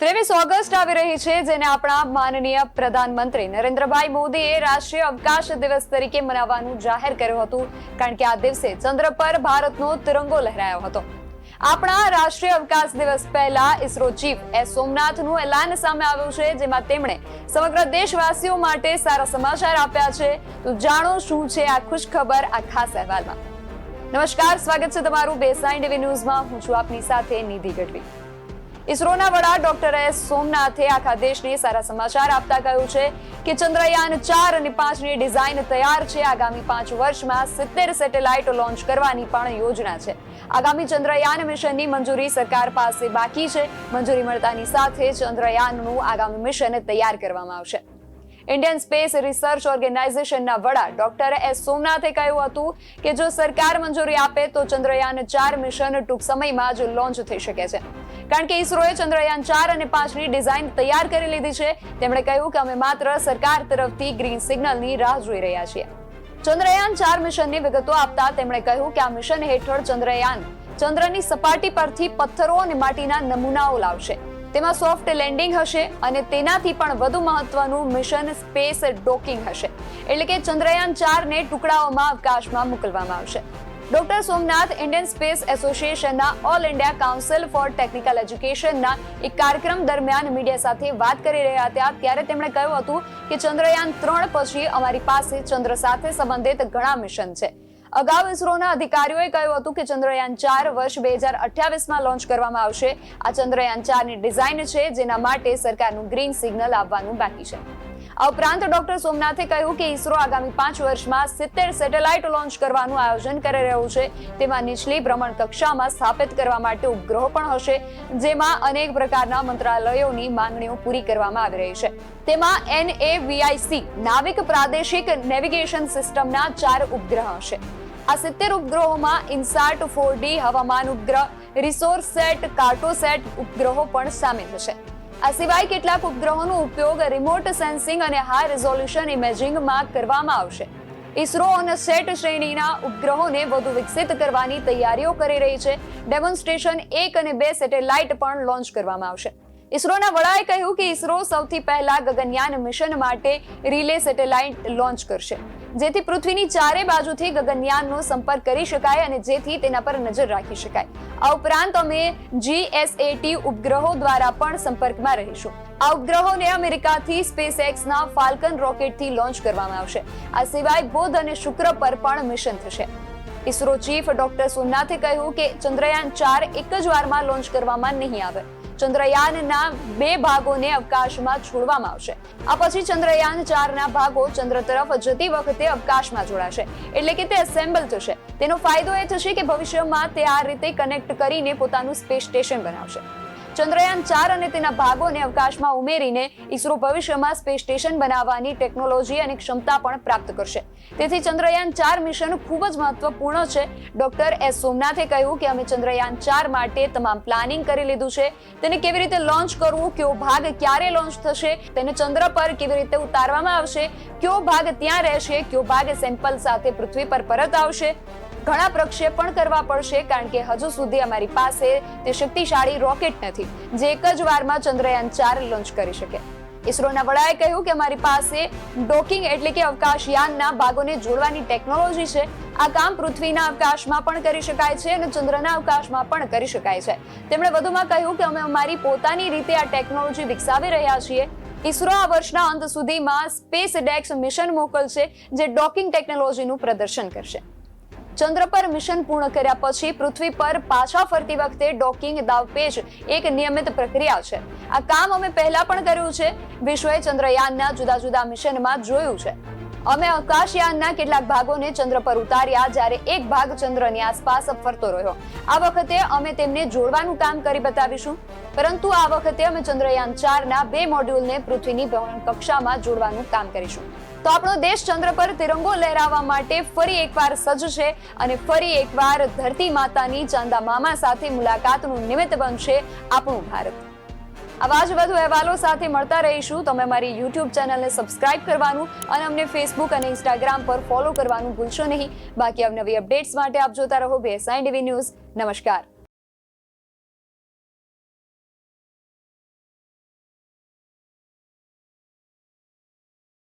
ત્રેવીસ ઓગસ્ટ આવી રહી છે, જેને આપણા માનનીય પ્રધાનમંત્રી નરેન્દ્રભાઈ મોદીએ રાષ્ટ્રીય અવકાશ દિવસ તરીકે મનાવવાનું જાહેર કર્યું હતું, કારણ કે આ દિવસે ચંદ્ર પર ભારતનો તિરંગો લહેરાયો હતો. આપણા રાષ્ટ્રીય અવકાશ દિવસ પહેલા ઇસરો ચીફ એસ સોમનાથનું એલાન સામે આવ્યું છે, જેમાં તેમણે સમગ્ર દેશવાસીઓ માટે સારા સમાચાર આપ્યા છે. તો જાણો શું છે આ ખુશ ખબર આ ખાસ અહેવાલમાં. નમસ્કાર, સ્વાગત છે તમારું બેસાઈ ટીવી ન્યૂઝમાં. હું છું આપની સાથે નિધિ ગઢવી. ઇસરોના વડા ડોક્ટર એસ સોમનાથે આખા દેશને સારા સમાચાર આપતા કહ્યું છે કે ચંદ્રયાન ચાર અને પાંચની ડિઝાઇન તૈયાર છે. આગામી પાંચ વર્ષમાં સિત્તેર સેટેલાઇટ લોન્ચ કરવાની પણ યોજના છે. આગામી ચંદ્રયાન મિશનની મંજૂરી સરકાર પાસે બાકી છે. મંજૂરી મળતાની સાથે ચંદ્રયાનનું આગામી મિશન તૈયાર કરવામાં આવશે. ઇન્ડિયન સ્પેસ રિસર્ચ ઓર્ગેનાઇઝેશનના વડા ડોક્ટર એસ સોમનાથે કહ્યું હતું કે જો સરકાર મંજૂરી આપે તો ચંદ્રયાન ચાર મિશન ટૂંક સમયમાં જ લોન્ચ થઈ શકે છે. કારણ કે ઇસરોએ ચંદ્રયાન ચાર અને પાંચની ડિઝાઇન તૈયાર કરી લીધી છે. તેમણે કહ્યું કે અમે માત્ર સરકાર તરફથી ગ્રીન સિગ્નલની રાહ જોઈ રહ્યા છીએ. ચંદ્રયાન ચાર મિશનની વિગતો આપતા તેમણે કહ્યું કે આ મિશન હેઠળ ચંદ્રયાન ચંદ્રની સપાટી પરથી પથ્થરો અને માટીના નમૂનાઓ લાવશે. તેમાં સોફ્ટ લેન્ડિંગ હશે અને તેનાથી પણ વધુ મહત્વનું મિશન સ્પેસ ડોકિંગ હશે. એટલે કે ચંદ્રયાન ચારને ટુકડાઓમાં અવકાશમાં મોકલવામાં આવશે. ડોક્ટર સોમનાથ ઇન્ડિયન સ્પેસ એસોસિએશનના all India council for technical એજ્યુકેશનના એક કાર્યક્રમ દરમિયાન મીડિયા સાથે વાત કરી રહ્યા હતા. ત્યારે તેમણે કહ્યું હતું કે ચંદ્રયાન ત્રણ પછી અમારી પાસે ચંદ્ર સાથે સંબંધિત ઘણા મિશન છે. અગાઉ ઇસરોના અધિકારીઓએ કહ્યું હતું કે ચંદ્રયાન ચાર વર્ષ બે હજાર અઠ્યાવીસમાં લોન્ચ કરવામાં આવશે. આ ચંદ્રયાન ચારની ડિઝાઇન છે, જેના માટે સરકારનું ગ્રીન સિગ્નલ આવવાનું બાકી છે. આ ઉપરાંત ડોક્ટર સોમનાથે કહ્યું કે ઇસરો આગામી પાંચ વર્ષમાં સિત્તેર સેટેલાઇટ લોન્ચ કરવાનું આયોજન કરી રહ્યું છે. તેમાં નીચલી ભ્રમણ કક્ષામાં સ્થાપિત કરવા માટે ઉપગ્રહો પણ હશે, જેમાં અનેક પ્રકારના મંત્રાલયોની માંગણીઓ પૂરી કરવામાં આવી રહી છે. તેમાં એનએવીઆઈસી, નાવિક પ્રાદેશિક નેવિગેશન સિસ્ટમના ચાર ઉપગ્રહ હશે. આ સિત્તેર ઉપગ્રહોમાં ઇન્સાર્ટ ફોર હવામાન ઉપગ્રહ, રિસોર્સ સેટ કાર્ટોસેટ ઉપગ્રહો પણ સામેલ હશે આ સિવાય કેટલાક ઉપગ્રહોનો ઉપયોગ રિમોટ સેન્સિંગ અને હાઈ રિઝોલ્યુશન ઇમેજિંગમાં કરવામાં આવશે. ઇસરો અને સેટ શ્રેણીના ઉપગ્રહોને વધુ વિકસિત કરવાની તૈયારીઓ કરી રહી છે. ડેમોન્સ્ટ્રેશન એક અને બે સેટેલાઇટ પણ લોન્ચ કરવામાં આવશે. ઇસરોના વડાએ કહ્યું કે ઇસરો સૌથી પહેલા ગગનયાન મિશન માટે રિલે સેટેલાઇટ લોન્ચ કરશે, જેથી પૃથ્વીની ચારે બાજુથી ગગનયાનનો સંપર્ક કરી શકાય અને જેથી તેના પર નજર રાખી શકાય. આ ઉપરાંત અમે જીએસએટી ઉપગ્રહો દ્વારા પણ સંપર્કમાં રહીશું. આ ઉપગ્રહોને અમેરિકાથી સ્પેસ એક્સના ફાલ્કન રોકેટથી લોન્ચ કરવામાં આવશે. આ સિવાય બુધ અને શુક્ર પર પણ મિશન થશે. ઇસરો ચીફ ડોક્ટર સોમનાથે કહ્યું કે ચંદ્રયાન ચાર એક જ વારમાં લોન્ચ કરવામાં નહીં આવે. ચંદ્રયાનના બે ભાગોને અવકાશમાં છોડવામાં આવશે. આ પછી ચંદ્રયાન ચારના ભાગો ચંદ્ર તરફ જતી વખતે અવકાશમાં જોડાશે. એટલે કે તે એસેમ્બલ થશે. તેનો ફાયદો એ થશે કે ભવિષ્યમાં તે આ રીતે કનેક્ટ કરીને પોતાનું સ્પેસ સ્ટેશન બનાવશે. ચંદ્રયાન ચાર અને તેના ભાગોને અવકાશમાં ઉમેરીને ઇસરો ભવિષ્યમાં સ્પેસ સ્ટેશન બનાવવાની ટેકનોલોજી અને ક્ષમતા પણ પ્રાપ્ત કરશે. તેથી ચંદ્રયાન ચાર મિશન ખૂબ જ મહત્વપૂર્ણ છે. ડોક્ટર એસ સોમનાથે કહ્યું કે અમે ચંદ્રયાન ચાર માટે તમામ પ્લાનિંગ કરી લીધું છે. તેને કેવી રીતે લોન્ચ કરવું, કયો ભાગ ક્યારે લોન્ચ થશે, તેને ચંદ્ર પર કેવી રીતે ઉતારવામાં આવશે, કયો ભાગ ત્યાં રહેશે, કયો ભાગ સેમ્પલ સાથે પૃથ્વી પર પરત આવશે ઘણા પ્રક્ષેપણ કરવા પડશે, કારણ કે હજુ સુધી અમારી પાસે તે શક્તિશાળી રોકેટ નથી, જે એક જ વારમાં ચંદ્રયાન ચાર લોન્ચ કરી શકે. ઇસરોના વડાએ કહ્યું કે અમારી પાસે ડોકિંગ એટલે કે અવકાશયાનના ભાગોને જોડવાની ટેકનોલોજી છે. આ કામ પૃથ્વીના અવકાશમાં પણ કરી શકાય છે અને ચંદ્રના અવકાશમાં પણ કરી શકાય છે. તેમણે વધુમાં કહ્યું કે અમે અમારી પોતાની રીતે આ ટેકનોલોજી વિકસાવી રહ્યા છીએ. ઇસરો આ વર્ષના અંત સુધીમાં સ્પેસ ડેક્સ મિશન મોકલશે, જે ડોકિંગ ટેકનોલોજીનું પ્રદર્શન કરશે. ચંદ્ર પર મિશન પૂર્ણ કર્યા પછી પૃથ્વી પર પાછા ફરતી વખતે ડોકિંગ દાવપેચ એક નિયમિત પ્રક્રિયા છે. આ કામ અમે પહેલા પણ કર્યું છે. વિશ્વએ ચંદ્રયાનના જુદા જુદા મિશનમાં જોયું છે. અમે અવકાશયાનના કેટલાક ભાગોને ચંદ્ર પર ઉતાર્યા જ્યારે એક ભાગ ચંદ્રની આસપાસ ફરતો રહ્યો. આ વખતે અમે તેમને જોડવાનું કામ કરી બતાવીશું. પરંતુ આ વખતે અમે ચંદ્રયાન ચારના બે મોડ્યુલને પૃથ્વીની ભ્રમણ કક્ષામાં જોડવાનું કામ કરીશું. તો આપણો દેશ ચંદ્ર પર તિરંગો લહેરાવવા માટે ફરી એકવાર સજ્જ છે અને ફરી એકવાર ધરતી માતાની ચાંદા મામા સાથે મુલાકાતનું નિમિત્ત બનશે આપણું ભારત. આવા જ વધુ અહેવાલો સાથે મળતા રહીશું. તમે અમારી યુટ્યુબ ચેનલને સબસ્ક્રાઇબ કરવાનું અને અમને ફેસબુક અને ઇન્સ્ટાગ્રામ પર ફોલો કરવાનું ભૂલશો નહીં. બાકી અવનવી અપડેટ્સ માટે આપ જોતા રહો બેસાઈ ટીવી ન્યૂઝ નમસ્કાર.